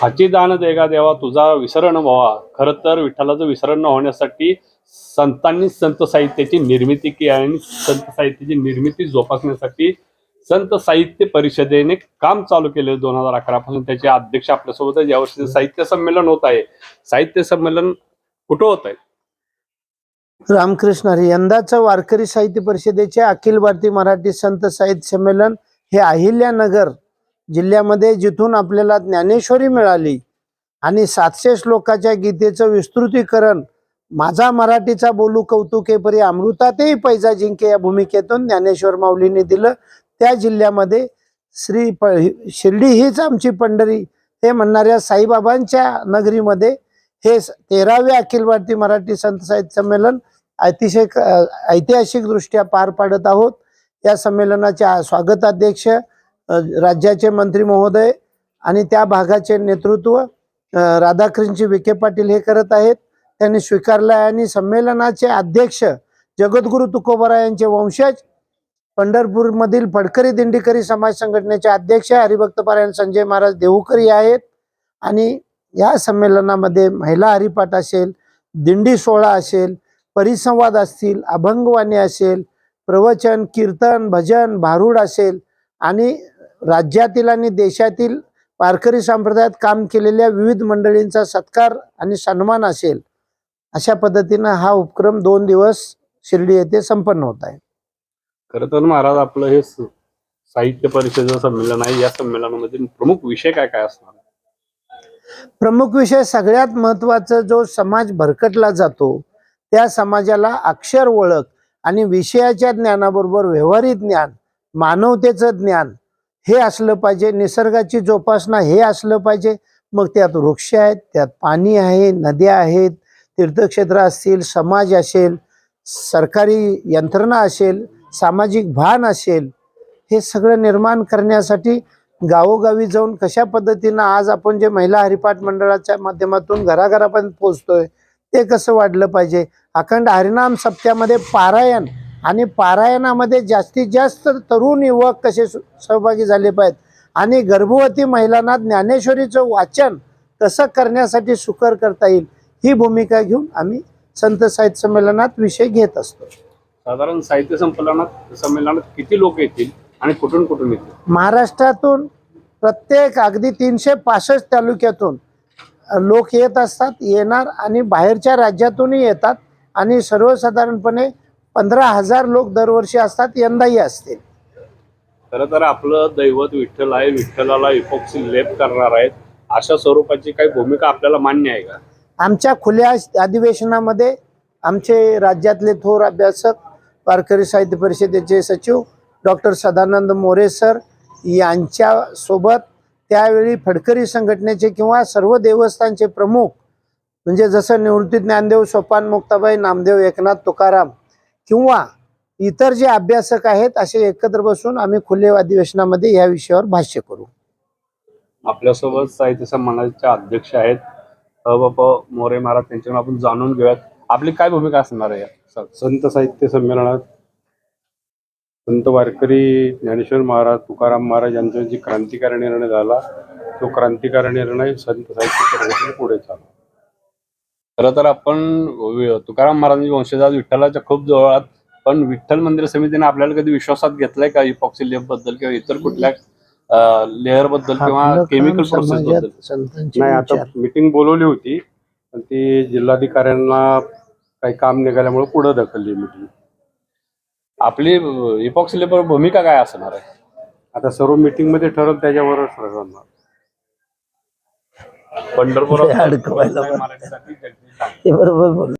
हाची दान देगा देवा तुझा विसरण व्हावा. खरं तर विठ्ठलाचं विसरण न होण्यासाठी संतांनी संत साहित्याची निर्मिती केली आणि संत साहित्याची निर्मिती जोपासण्यासाठी संत साहित्य परिषदेने काम चालू केले दोन हजार अकरा पासून त्याचे अध्यक्ष आपल्यासोबत आहे. यावर्षी साहित्य संमेलन होत आहे. साहित्य संमेलन कुठं होत आहे? रामकृष्ण हरी यंदाचं वारकरी साहित्य परिषदेचे अखिल भारतीय मराठी संत साहित्य संमेलन हे अहिल्यानगर जिल्ह्यामध्ये जिथून आपल्याला ज्ञानेश्वरी मिळाली आणि सातशे श्लोकाच्या गीतेचं विस्तृतीकरण माझा मराठीचा बोलू कौतुके परी अमृतातही पैजा जिंके या भूमिकेतून ज्ञानेश्वर माऊलीने दिलं. त्या जिल्ह्यामध्ये श्री प शिर्डी हीच आमची पंढरी हे म्हणणाऱ्या साईबाबांच्या नगरीमध्ये हे तेरावे अखिल भारतीय मराठी संत साहित्य संमेलन अतिशय ऐतिहासिकदृष्ट्या ऐतिहासिक दृष्ट्या पार पाडत आहोत. या संमेलनाचे स्वागताध्यक्ष राज्याचे मंत्री महोदय आणि त्या भागाचे नेतृत्व राधाकृष्णजी विखे पाटील हे करत आहेत. त्यांनी स्वीकारलं आहे आणि संमेलनाचे अध्यक्ष जगद्गुरु तुकोबरा यांचे वंशज पंढरपूरमधील फडकरी दिंडीकरी समाज संघटनेचे अध्यक्ष हरिभक्तपारायण संजय महाराज देऊकरी आहेत. आणि या संमेलनामध्ये महिला हरिपाठ असेल दिंडी सोहळा असेल परिसंवाद असतील अभंगवाणी असेल प्रवचन कीर्तन भजन भारुड असेल आणि राज्यातील आणि देशातील वारकरी संप्रदायात काम केलेल्या विविध मंडळींचा सत्कार आणि सन्मान असेल अशा पद्धतीनं हा उपक्रम दोन दिवस शिर्डी येथे संपन्न होत आहे. खरं तर महाराज आपलं हे साहित्य परिषदेचं संमेलन आहे. या संमेलनामध्ये प्रमुख विषय काय काय असणार? प्रमुख विषय सगळ्यात महत्त्वाचा जो समाज भरकटला जातो त्या समाजाला अक्षर ओळख आणि विषयाच्या ज्ञानाबरोबर व्यवहारिक ज्ञान मानवतेचं ज्ञान हे असलं पाहिजे निसर्गाची जोपासना हे असलं पाहिजे. मग त्यात वृक्ष आहेत त्यात पाणी आहे नद्या आहेत तीर्थक्षेत्र असतील समाज असेल सरकारी यंत्रणा असेल सामाजिक भान असेल हे सगळं निर्माण करण्यासाठी गावोगावी जाऊन कशा पद्धतीनं आज आपण जे महिला हरिपाठ मंडळाच्या माध्यमातून घराघरापर्यंत पोहोचतोय ते कसं वाढलं पाहिजे? अखंड हरिनाम सप्त्यामध्ये पारायण आणि पारायणामध्ये जास्तीत जास्त तरुण युवक कसे सहभागी झाले पाहिजेत? आणि गर्भवती महिलांना ज्ञानेश्वरीचं वाचन कसं करण्यासाठी सुकर करता येईल? ही भूमिका घेऊन आम्ही संत साहित्य संमेलनात विषय घेत असतो. साधारण साहित्य संमेलनात संमेलनात किती लोक येतील आणि कुठून कुठून येतील? महाराष्ट्रातून प्रत्येक अगदी तीनशे पासष्ट तालुक्यातून लोक येत असतात येणार आणि बाहेरच्या राज्यातूनही येतात आणि सर्वसाधारणपणे पंधरा हजार लोक दरवर्षी असतात यंदाही असतील. खरं तर आपलं दैवत विठ्ठल आहे विठ्ठलाला इपॉक्सी लेप करणार आहेत. अशा स्वरूपाची काही भूमिका आपल्याला मान्य आहे का? आमच्या खुल्या अधिवेशनामध्ये आमचे राज्यातले थोर अभ्यासक वारकरी साहित्य परिषदेचे सचिव डॉक्टर सदानंद मोरे सर यांच्या सोबत त्यावेळी फडकरी संघटनेचे किंवा सर्व देवस्थानचे प्रमुख म्हणजे जसं निवृत्ती ज्ञानदेव सोपान मुक्ताबाई नामदेव एकनाथ तुकाराम किंवा इतर जे अभ्यासक आहेत असे एकत्र बसून आम्ही खुले अधिवेशनामध्ये या विषयावर भाष्य करू. आपल्यासोबत साहित्य संमेलनाचे अध्यक्ष आहेत. बाबा मोरे महाराज त्यांच्याकडून आपण जाणून घेऊयात. आपली काय भूमिका असणार आहे या? संत साहित्य संमेलनात? संत वारकरी ज्ञानेश्वर महाराज तुकाराम महाराज यांचा जी क्रांतिकारी निर्णय झाला तो क्रांतिकारी निर्णय संत साहित्य परिषदेने पुढे चालला खरं तर आपण तुकाराम महाराजांची वंशज आज विठ्ठलाच्या खूप जवळ आहात पण विठ्ठल मंदिर समितीने आपल्याला कधी विश्वासात घेतलाय का इपॉक्सी लेपबद्दल किंवा इतर कुठल्या लेअरबद्दल किंवा केमिकल प्रोसेस बद्दल? नाही आता. मीटिंग बोलवली होती पण ती जिल्हाधिकाऱ्यांना काही काम निघाल्यामुळे पुढे ढकलली मीटिंग आपली इपॉक्सी लेपवर भूमिका काय असणार आहे? आता सर्व मीटिंगमध्ये ठरवलं त्याच्यावरच ठरवणार पंढरपूर अडकवायला बरं. हे बरोबर बोल